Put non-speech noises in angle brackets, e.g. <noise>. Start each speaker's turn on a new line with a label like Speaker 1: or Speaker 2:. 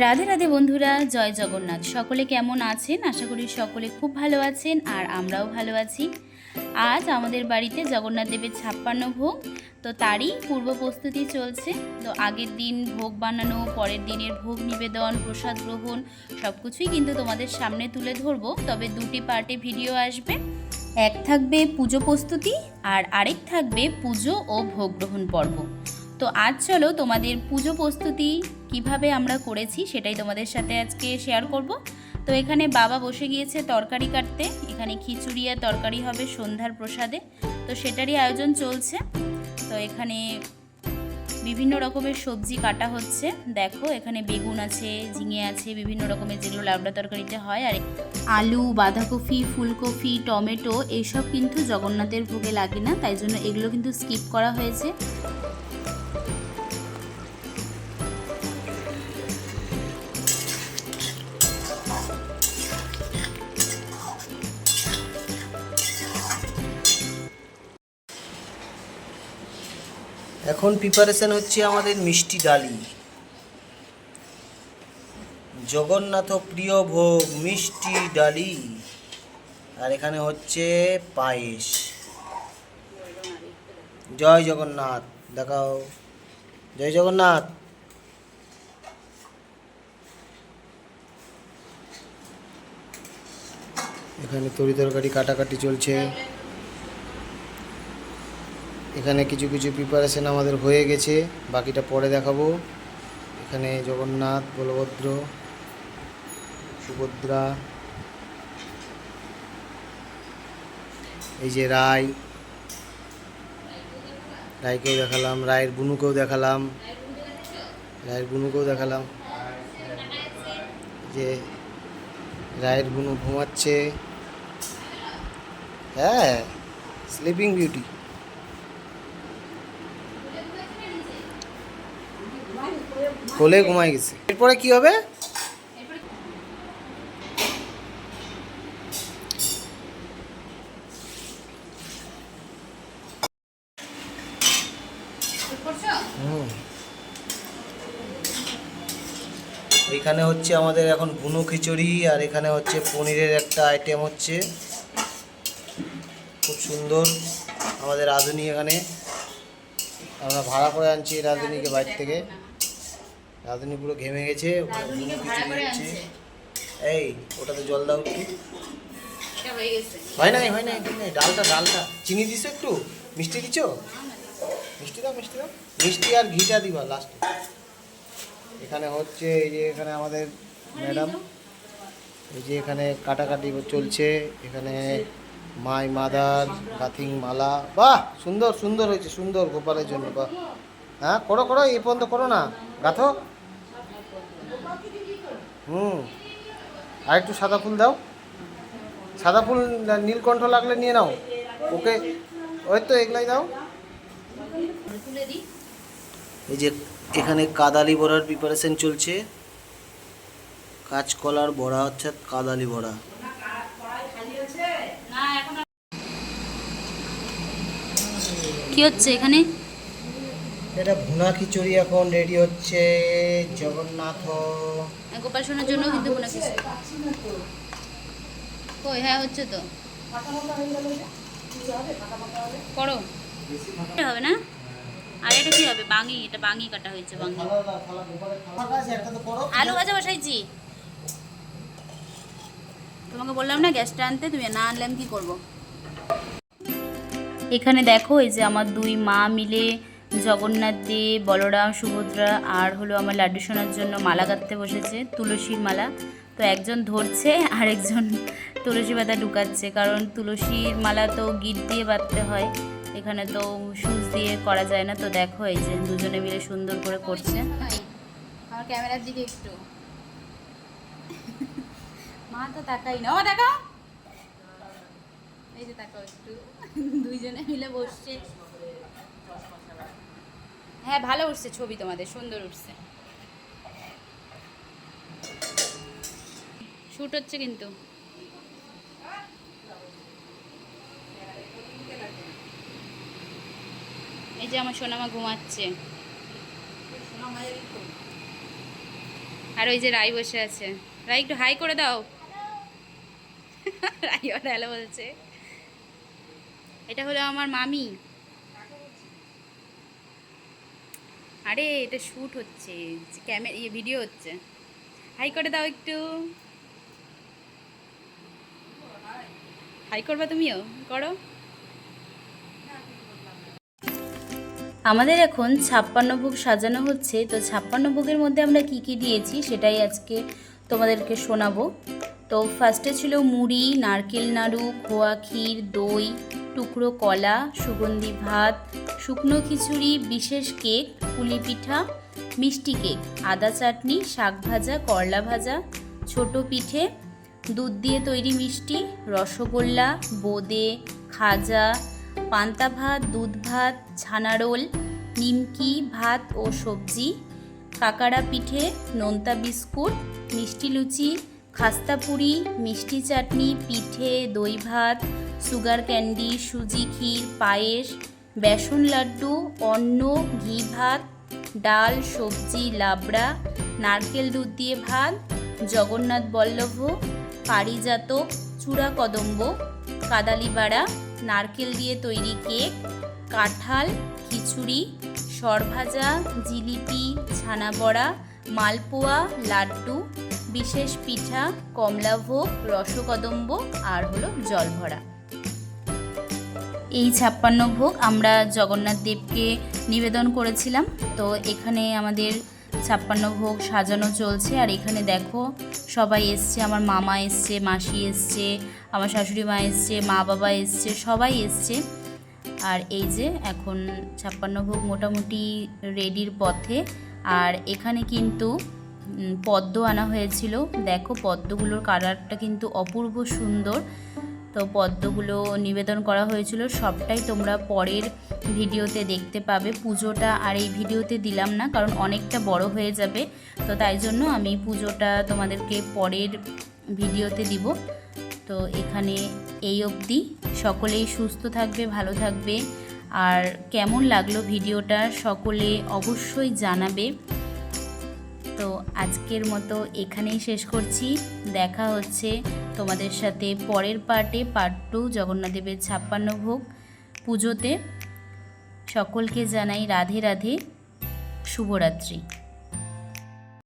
Speaker 1: রাধে রাধে বন্ধুরা, জয় জগন্নাথ। সকলে কেমন আছেন? আশা করি সকলে খুব ভালো আছেন আর আমরাও ভালো আছি। আজ আমাদের বাড়িতে জগন্নাথ দেবের ছাপ্পান্ন ভোগ। তো তারই পূর্ব প্রস্তুতি চলছে। তো আগের দিন ভোগ বানানো, পরের দিনের ভোগ নিবেদন, প্রসাদ গ্রহণ সব কিছুই কিন্তু তোমাদের সামনে তুলে ধরবো। তবে দুটি পার্টে ভিডিও আসবে। এক থাকবে পুজো প্রস্তুতি আর আরেক থাকবে পুজো ও ভোগ গ্রহণ পর্ব। তো আজ চলো তোমাদের পুজো প্রস্তুতি কীভাবে আমরা করেছি সেটাই তোমাদের সাথে আজকে শেয়ার করব। তো এখানে বাবা বসে গিয়েছে তরকারি কাটতে, এখানে খিচুড়ি আর তরকারি হবে সন্ধ্যার প্রসাদে। তো সেটারই আয়োজন চলছে। তো এখানে বিভিন্ন রকমের সবজি কাটা হচ্ছে। দেখো, এখানে বেগুন আছে, ঝিঙে আছে, বিভিন্ন রকমের যেগুলো লাবড়া তরকারিতে হয়। আর আলু, বাঁধাকপি, ফুলকপি, টমেটো এইসব কিন্তু জগন্নাথের ভোগে লাগে না, তাই জন্য এগুলো কিন্তু স্কিপ করা হয়েছে।
Speaker 2: এখন প্রিপারেশন হচ্ছে আমাদের মিষ্টি ডালি। জগন্নাথ প্রিয় ভোগ, মিষ্টি ডালি। আর এখানে হচ্ছে পায়েস। জয় জগন্নাথ, দেখাও। জয় জগন্নাথ। এখানে তরি তরকারি কাটাকাটি চলছে। এখানে কিছু কিছু প্রিপারেশন আমাদের হয়ে গেছে, বাকিটা পরে দেখাবো। এখানে জগন্নাথ, বলভদ্র, সুভদ্রা, এই যে রায়। রায়কেও দেখালাম, রায়ের বুনুকেও দেখালাম, রায়ের বুনুকেও দেখালাম। যে রায়ের বুনু ঘুমাচ্ছে। হ্যাঁ স্লিপিং বিউটি কোলে ঘুমাই গেছে। এরপরে কি হবে। এখানে হচ্ছে আমাদের এখন বুনো খিচুড়ি, আর এখানে হচ্ছে পনিরের একটা আইটেম হচ্ছে। খুব সুন্দর আমাদের রাঁধুনি এখানে। আমরা ভাড়া করে আনছি রাঁধুনিকে বাইরে থেকে। রাঁধুনি পুরো ঘেমে গেছে এই ওটাতে জল দাও একটু। হয় নাই হয় নাই ডালটা ডালটা। চিনি দিছো একটু? মিষ্টি দিছ? মিষ্টি দাও মিষ্টি দাও। মিষ্টি আর ঘিটা দিবা লাস্টে এখানে হচ্ছে এই যে এখানে আমাদের ম্যাডাম। এই যে এখানে কাটাকাটি চলছে। এখানে মাই মাদার গাথিং মালা। বাহ! সুন্দর সুন্দর হয়েছে সুন্দর গোপালের জন্য বাহ। হ্যাঁ করো করো এই পর্যন্ত করো না। গাথো। হুম। আর একটু সাদা ফুল দাও। সাদা ফুল নীলকণ্ঠ লাগলে নিয়ে নাও। ওকে ওই তো এগুলাই দাও। এই যে এখানে কাদালি বড়ার প্রিপারেশন চলছে। কাঁচকলার বড়া অর্থাৎ কাদালি বড়া।
Speaker 1: কি হচ্ছে এখানে?
Speaker 2: এটা ভুনা খিচুড়ি এখন রেডি হচ্ছে জগন্নাথ।
Speaker 1: গোপাল সোনার জন্য কিন্তু কোনো খিচুড়ি। কই হ্যাঁ হচ্ছে তো। করো। হবে না? আর এটা কি হবে? বাঙি, এটা বাঙি কাটা হয়েছে, বাঙি। আলু ভাজা বসাইছি। তোমাকে বললাম না, গ্যাসটা আনতে, তুমি না আনলে আমি কি করব? এখানে দেখো, এই যে আমার দুই মা মিলে জগন্নাথ দেব বলরাম, সুভদ্রা আর হলো আমার লাড্ডু সোনার জন্য মালা গাঁথতে বসেছে, তুলসীর মালা। তো একজন ধরছে, আর একজন তুলসী পাতা ঢুকাচ্ছে, কারণ তুলসীর মালা তো গিট দিয়ে বাঁধতে হয়, এখানে তো সুচ দিয়ে করা যায় না। তো দেখো এই যে দুজনে মিলে সুন্দর করে করছে। আমার ক্যামেরার দিকে একটু। মা তো তাকাই না। ও, দেখাও। এই যে তাকাও একটু দুইজনে মিলে বসছে। হ্যাঁ ভালো উঠছে ছবি তোমাদের সুন্দর উঠছে। শুট হচ্ছে কিন্তু। এই যে আমার সোনামা ঘুমাচ্ছে। আর ওই যে রাই বসে আছে। রাই একটু হাই করে দাও। <laughs> রাই ওর হ্যালো বলছে। এটা হলো আমার মামি। আরে, এটা শ্যুট হচ্ছে। ক্যামেরা ইয়ে ভিডিও হচ্ছে। হাই করে দাও একটু। হাই করবা তুমিও? করো। আমাদের এখন ছাপ্পান্ন ভোগ সাজানো হচ্ছে। তো ছাপ্পান্ন ভোগের মধ্যে আমরা কি কি দিয়েছি, সেটাই আজকে তোমাদেরকে শোনাবো। তো ফার্স্টে ছিল মুড়ি, নারকেল নাড়ু, খোয়া ক্ষীর, দই, টুকরো কলা, সুগন্ধি ভাত, শুকনো খিচুড়ি, বিশেষ কেক, পুলি পিঠা, মিষ্টি কেক, আদা চাটনি, শাক ভাজা, করলা ভাজা, ছোট পিঠে, দুধ দিয়ে তৈরি মিষ্টি, রসগোল্লা, বোঁদে, খাজা, পান্তা ভাত, দুধ ভাত, ছানা রোল, নিমকি, ভাত ও সবজি, কাকাড়া পিঠে, নোনতা বিস্কুট, মিষ্টি লুচি খাস্তা পুরি, মিষ্টি চাটনি, পিঠে, দই ভাত, সুগার ক্যান্ডি, সুজি ক্ষীর, পায়েস, বেসন লাড্ডু, অন্ন, ঘি ভাত, ডাল, সবজি, লাবড়া, নারকেল দুধ দিয়ে ভাত, জগন্নাথ বল্লভ, পারিজাত, চূড়া কদম্ব কাদালিবাড়া নারকেল দিয়ে তৈরি কেক, কাঁঠাল, খিচুড়ি, সরভাজা, জিলিপি, ছানা বড়া, মালপোয়া, লাড্ডু বিশেষ পিঠা কমলাভোগ রসকদম্ব আর হলো জলভরা। এই ছাপ্পান্ন ভোগ আমরা জগন্নাথ দেবকে নিবেদন করেছিলাম। তো এখানে আমাদের ছাপ্পান্ন ভোগ সাজানো চলছে। আর এখানে দেখো সবাই এসছে, আমার মামা এসছে, মাসি এসছে, আমার শাশুড়ি মা এসছে, মা বাবা এসছে, সবাই এসছে। আর এই যে এখন ছাপ্পান্ন ভোগ মোটামুটি রেডির পথে। আর এখানে কিন্তু পদ্ম আনা হয়েছিল। দেখো, পদ্মগুলোর কালারটা কিন্তু অপূর্ব সুন্দর। তো পদ্মগুলো নিবেদন করা হয়েছিল। সবটাই তোমরা পরের ভিডিওতে দেখতে পাবে। পুজোটা আর এই ভিডিওতে দিলাম না, কারণ অনেকটা বড় হয়ে যাবে। তো তাই জন্য আমি পুজোটা তোমাদেরকে পরের ভিডিওতে দিব। তো এখানে এই অবধি। সকলেই সুস্থ থাকবে, ভালো থাকবে। আর কেমন লাগল ভিডিওটা, সকলে অবশ্যই জানাবে। তো আজকের মতো এখানেই শেষ করছি। দেখা হচ্ছে তোমাদের সাথে পরের পার্টে, পার্ট টু, জগন্নাথদেবের ছাপ্পান্ন ভোগ পুজোতে। সকলকে জানাই রাধে রাধে, শুভরাত্রি।